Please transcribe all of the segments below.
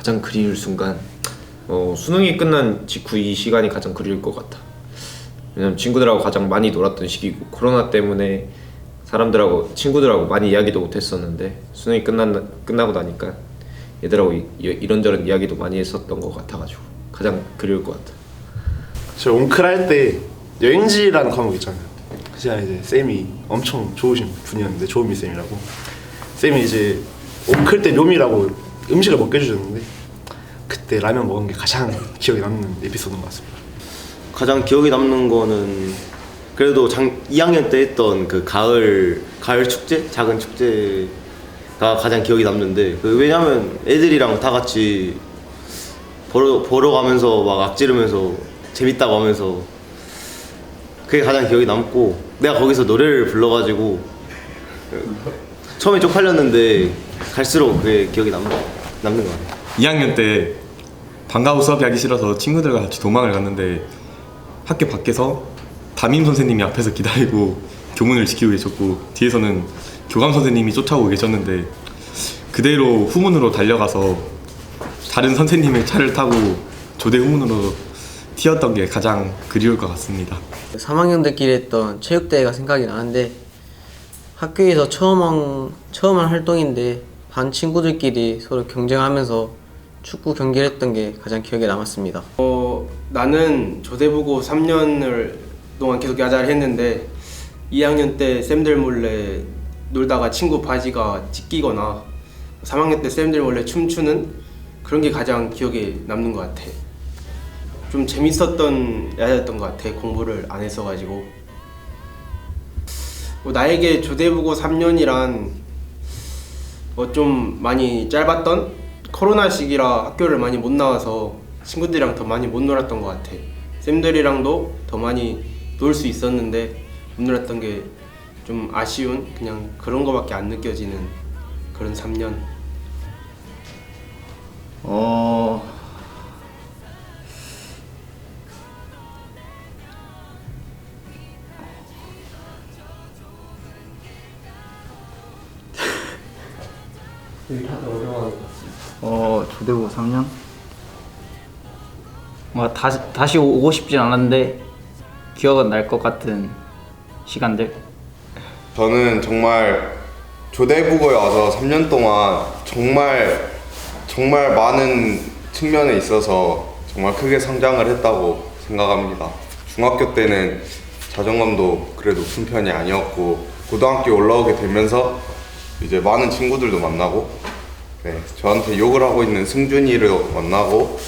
가장 그리울 순간 어, 수능이 끝난 직후 이 시간이 가장 그리울 것 같아. 왜냐면 친구들하고 가장 많이 놀았던 시기고 코로나 때문에 사람들하고 친구들하고 많이 이야기도 못했었는데 수능이 끝난 끝나고 나니까 얘들하고 이, 이런저런 이야기도 많이 했었던 것 같아가지고 가장 그리울 것 같아. 저 옹클 할 때 여행지라는 과목 있잖아요. 제가 이제 쌤이 엄청 좋으신 분이었는데 조은미 쌤이라고 쌤이 이제 옹클 때 료미라고 음식을 먹게 해주셨는데 그때 라면 먹은 게 가장 기억에 남는 에피소드인 것 같습니다. 가장 기억에 남는 거는 그래도 장 2학년 때 했던 그 가을 가을 축제 작은 축제가 가장 기억이 남는데 그 왜냐면 애들이랑 다 같이 보러 보러 가면서 막 악지르면서 재밌다고 하면서 그게 가장 기억이 남고 내가 거기서 노래를 불러가지고 처음에 쪽팔렸는데 갈수록 그게 기억이 남, 남는 것 같아요. 2학년 때 방과 후 수업이 하기 싫어서 친구들과 같이 도망을 갔는데 학교 밖에서 담임 선생님이 앞에서 기다리고 교문을 지키고 계셨고 뒤에서는 교감 선생님이 쫓아오고 계셨는데 그대로 후문으로 달려가서 다른 선생님의 차를 타고 조대 후문으로 튀었던 게 가장 그리울 것 같습니다. 3학년들끼리 했던 체육대회가 생각이 나는데 학교에서 처음 한, 처음 한 활동인데 반 친구들끼리 서로 경쟁하면서 축구 경기를 했던 게 가장 기억에 남았습니다. 어, 나는 조대부고 3년을 동안 계속 야자를 했는데 2학년 때 쌤들 몰래 놀다가 친구 바지가 찢기거나 3학년 때 쌤들 몰래 춤추는 그런 게 가장 기억에 남는 것 같아. 좀 재밌었던 야자였던 것 같아. 공부를 안 했어가지고. 뭐 나에게 조대부고 3년이란 뭐좀 많이 짧았던 코로나 시기라 학교를 많이 못 나와서 친구들이랑 더 많이 못 놀았던 것 같아. 쌤들이랑도 더 많이 놀 수 있었는데 못 놀았던 게 좀 아쉬운 그냥 그런 거밖에 안 느껴지는 그런 3년. 어 어, 다시 다시 오고 싶진 않았는데 기억은 날 것 같은 시간들. 저는 정말 조대국어에 와서 3년 동안 정말 정말 많은 측면에 있어서 정말 크게 성장을 했다고 생각합니다. 중학교 때는 자존감도 그래도 높은 편이 아니었고 고등학교 올라오게 되면서 이제 많은 친구들도 만나고 네, 저한테 욕을 하고 있는 승준이를 만나고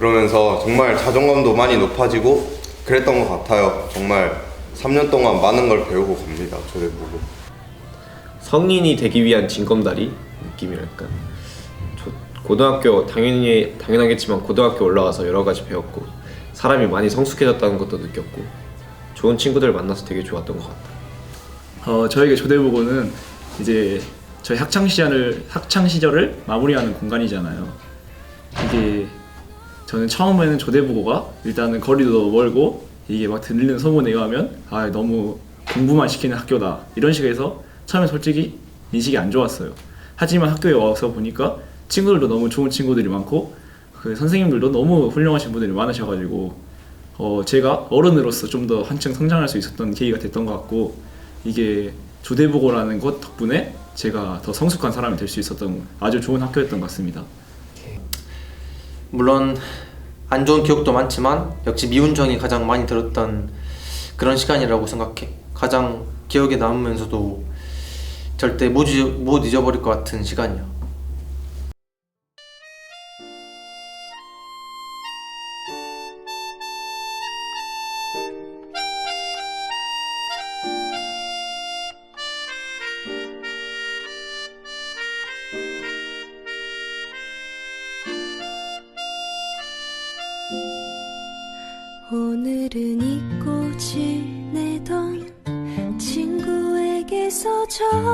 그러면서 정말 자존감도 많이 높아지고 그랬던 것 같아요. 정말 3년 동안 많은 걸 배우고 갑니다. 저를 보고. 성인이 되기 위한 징검다리 느낌이랄까. 저 고등학교 당연히 당연하겠지만 고등학교 올라가서 여러 가지 배웠고 사람이 많이 성숙해졌다는 것도 느꼈고 좋은 친구들 만나서 되게 좋았던 것 같다. 어, 저에게 조대부고는 이제 저희 학창 시절을 학창 시절을 마무리하는 공간이잖아요. 이게 저는 처음에는 조대부고가 일단은 거리도 멀고 이게 막 들리는 소문에 의하면 아 너무 공부만 시키는 학교다 이런 식에서 처음에 솔직히 인식이 안 좋았어요. 하지만 학교에 와서 보니까 친구들도 너무 좋은 친구들이 많고 그 선생님들도 너무 훌륭하신 분들이 많으셔가지고 어 제가 어른으로서 좀 더 한층 성장할 수 있었던 계기가 됐던 것 같고 이게 조대부고라는 것 덕분에 제가 더 성숙한 사람이 될 수 있었던 아주 좋은 학교였던 것 같습니다. 물론 안 좋은 기억도 많지만 역시 미운 정이 가장 많이 들었던 그런 시간이라고 생각해. 가장 기억에 남으면서도 절대 못, 잊어, 못 잊어버릴 것 같은 시간이야.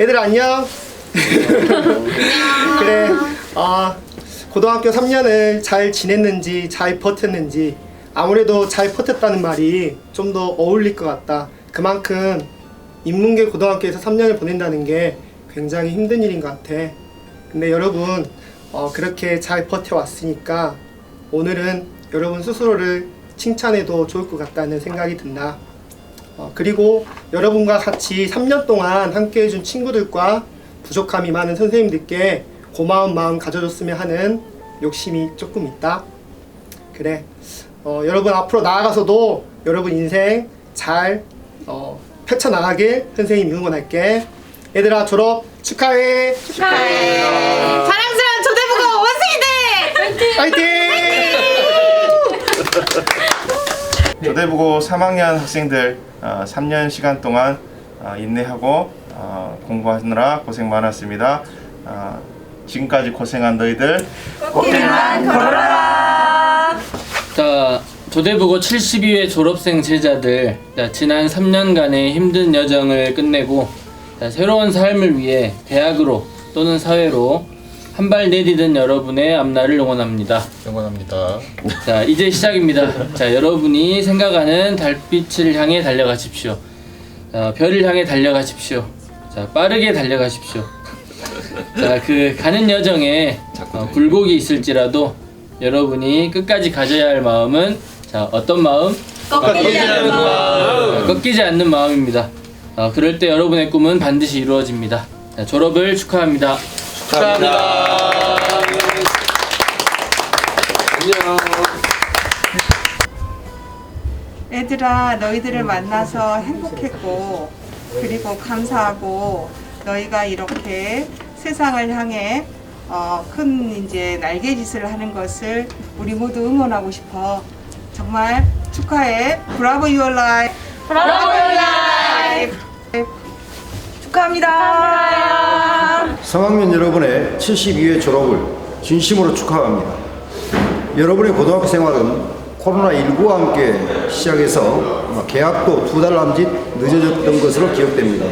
얘들아 안녕. 그래. 아 고등학교 3년을 잘 지냈는지 잘 버텼는지 아무래도 잘 버텼다는 말이 좀 더 어울릴 것 같다. 그만큼 인문계 고등학교에서 3년을 보낸다는 게 굉장히 힘든 일인 것 같아. 근데 여러분 어, 그렇게 잘 버텨왔으니까 오늘은 여러분 스스로를 칭찬해도 좋을 것 같다는 생각이 든다. 어, 그리고 여러분과 같이 3년 동안 함께 해준 친구들과 부족함이 많은 선생님들께 고마운 마음 가져줬으면 하는 욕심이 조금 있다. 그래. 어, 여러분 앞으로 나아가서도 여러분 인생 잘 어, 펼쳐나가길 선생님 응원할게. 얘들아 졸업 축하해. 축하해. 사랑스러운 조대부고 원숭이들! 파이팅! 조대부고 3학년 학생들 어, 3년 시간 동안 어, 인내하고 어, 공부하느라 고생 많았습니다. 어, 지금까지 고생한 너희들. 자, 조대부고 72회 졸업생 제자들, 자, 지난 3년간의 힘든 여정을 끝내고 자, 새로운 삶을 위해 대학으로 또는 사회로 한 발 내디딘 여러분의 앞날을 응원합니다. 응원합니다. 자, 이제 시작입니다. 자, 여러분이 생각하는 달빛을 향해 달려가십시오. 자, 별을 향해 달려가십시오. 자, 빠르게 달려가십시오. 자, 그 가는 여정에 어, 굴곡이 있을지라도 여러분이 끝까지 가져야 할 마음은 자, 어떤 마음? 꺾이지 않는 마음. 자, 꺾이지 않는 마음입니다. 어, 그럴 때 여러분의 꿈은 반드시 이루어집니다. 자, 졸업을 축하합니다. 축하합니다. 얘들아 너희들을 만나서 행복했고 그리고 감사하고 너희가 이렇게 세상을 향해 어, 큰 이제 날개짓을 하는 것을 우리 모두 응원하고 싶어. 정말 축하해. 브라보 유얼 라이프. 브라보 유얼 라이프. 축하합니다. 3학년 여러분의 72회 졸업을 진심으로 축하합니다. 여러분의 고등학교 생활은 코로나19와 함께 시작해서 개학도 두 달 남짓 늦어졌던 것으로 기억됩니다.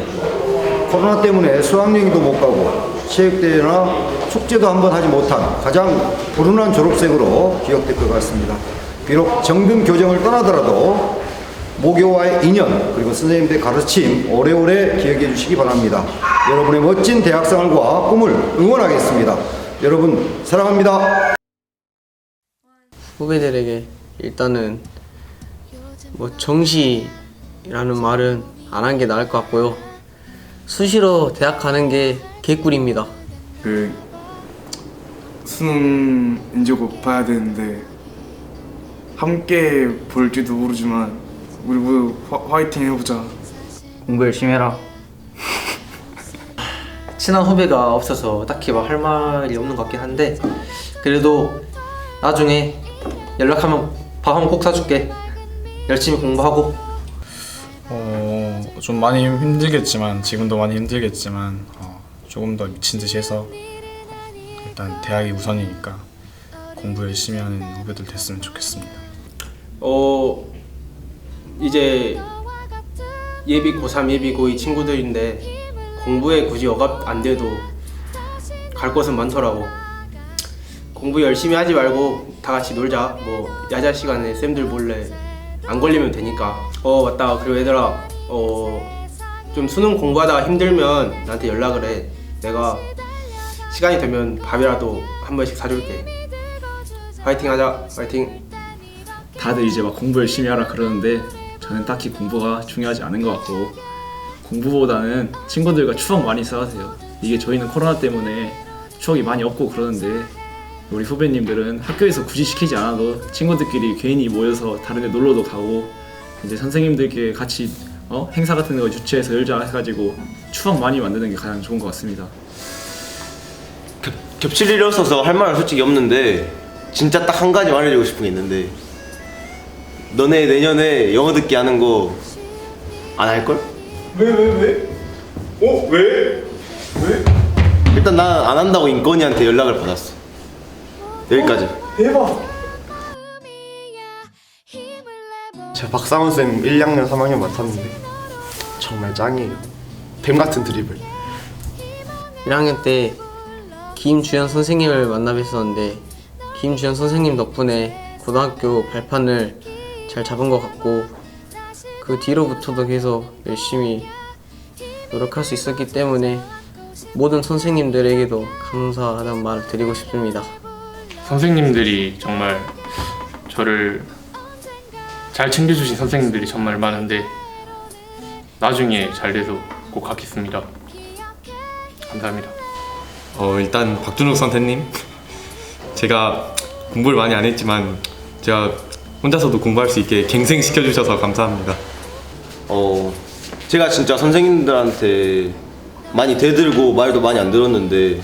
코로나 때문에 수학여행도 못 가고 체육대회나 축제도 한 번 하지 못한 가장 불운한 졸업생으로 기억될 것 같습니다. 비록 정든 교정을 떠나더라도 모교와의 인연 그리고 선생님들의 가르침 오래오래 기억해 주시기 바랍니다. 여러분의 멋진 대학생활과 꿈을 응원하겠습니다. 여러분 사랑합니다. 후배들에게 일단은 뭐 정시라는 말은 안 한 게 나을 것 같고요. 수시로 대학 가는 게 개꿀입니다. 그 수능 이제 곧 봐야 되는데 함께 볼지도 모르지만 우리 모두 화, 화이팅 해보자. 공부 열심히 해라. 친한 후배가 없어서 딱히 막 할 말이 없는 것 같긴 한데 그래도 나중에 연락하면 밥 한 번 꼭 사줄게 열심히 공부하고 어, 좀 많이 힘들겠지만 지금도 많이 힘들겠지만 어, 조금 더 미친 듯이 해서 일단 대학이 우선이니까 공부 열심히 하는 후배들 됐으면 좋겠습니다. 어 이제 예비 고3 예비 고2 친구들인데 공부에 굳이 억압 안 돼도 갈 곳은 많더라고. 공부 열심히 하지 말고 다 같이 놀자. 뭐 야자 시간에 쌤들 몰래 안 걸리면 되니까. 어 맞다. 그리고 얘들아 어 좀 수능 공부하다가 힘들면 나한테 연락을 해. 내가 시간이 되면 밥이라도 한 번씩 사줄게. 화이팅 하자. 화이팅. 다들 이제 막 공부 열심히 하라 그러는데 저는 딱히 공부가 중요하지 않은 것 같고 공부보다는 친구들과 추억 많이 쌓으세요. 이게 저희는 코로나 때문에 추억이 많이 없고 그러는데 우리 후배님들은 학교에서 굳이 시키지 않아도 친구들끼리 괜히 모여서 다른 데 놀러도 가고 이제 선생님들께 같이 어? 행사 같은 거 주최해서 열자 해가지고 추억 많이 만드는 게 가장 좋은 것 같습니다. 겹칠 일이 없어서 할 말은 솔직히 없는데 진짜 딱 한 가지 말해주고 싶은 게 있는데 너네 내년에 영어 듣기 하는 거 안 할걸? 왜 왜 왜? 어 왜? 일단 난 안 한다고 인건이한테 연락을 받았어 여기까지 대박. 제가 박상훈 쌤 1, 2학년, 3학년 맡았는데 정말 짱이에요. 뱀 같은 드리블. 1학년 때 김주현 선생님을 만나 뵀었는데 김주현 선생님 덕분에 고등학교 발판을 잘 잡은 것 같고 그 뒤로부터도 계속 열심히 노력할 수 있었기 때문에 모든 선생님들에게도 감사하다는 말을 드리고 싶습니다. 선생님들이 정말 저를 잘 챙겨주신 선생님들이 정말 많은데 나중에 잘 돼서 꼭 하겠습니다. 감사합니다. 어 일단 박준욱 선생님 제가 공부를 많이 안 했지만 제가 혼자서도 공부할 수 있게 갱생시켜 주셔서 감사합니다. 어 제가 진짜 선생님들한테 많이 대들고 말도 많이 안 들었는데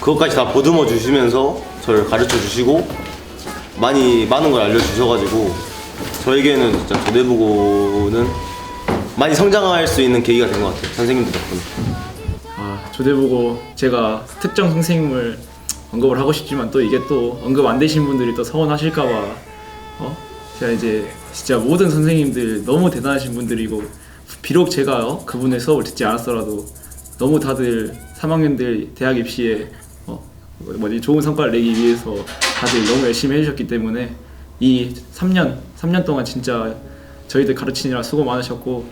그것까지 다 보듬어 주시면서 저를 가르쳐 주시고 많이 많은 걸 알려 주셔가지고 저에게는 진짜 조대부고는 많이 성장할 수 있는 계기가 된 것 같아요 선생님들 덕분에 아, 조대보고 제가 특정 선생님을 언급을 하고 싶지만 또 이게 또 언급 안 되신 분들이 또 서운하실까봐 어? 제가 이제 진짜 모든 선생님들 너무 대단하신 분들이고 비록 제가 어? 그분의 수업을 듣지 않았더라도 너무 다들 3학년들 대학 입시에 어? 뭐지 좋은 성과를 내기 위해서 다들 너무 열심히 해주셨기 때문에 이 3년 3년 동안 진짜 저희들 가르치느라 수고 많으셨고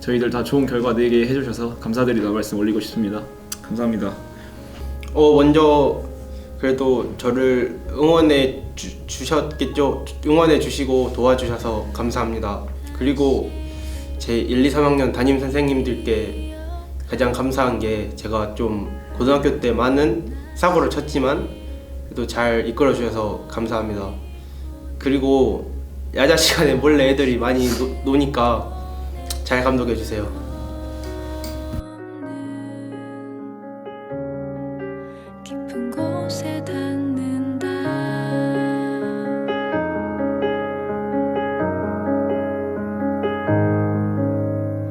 저희들 다 좋은 결과 내게 해주셔서 감사드리다 말씀 올리고 싶습니다. 감사합니다. 어 먼저 그래도 저를 응원해 주, 주셨겠죠. 응원해 주시고 도와주셔서 감사합니다. 그리고 제 1, 2, 3학년 담임 선생님들께 가장 감사한 게 제가 좀 고등학교 때 많은 사고를 쳤지만 그래도 잘 이끌어 주셔서 감사합니다. 그리고 야자 시간에 몰래 애들이 많이 노, 노니까 잘 감독해 주세요.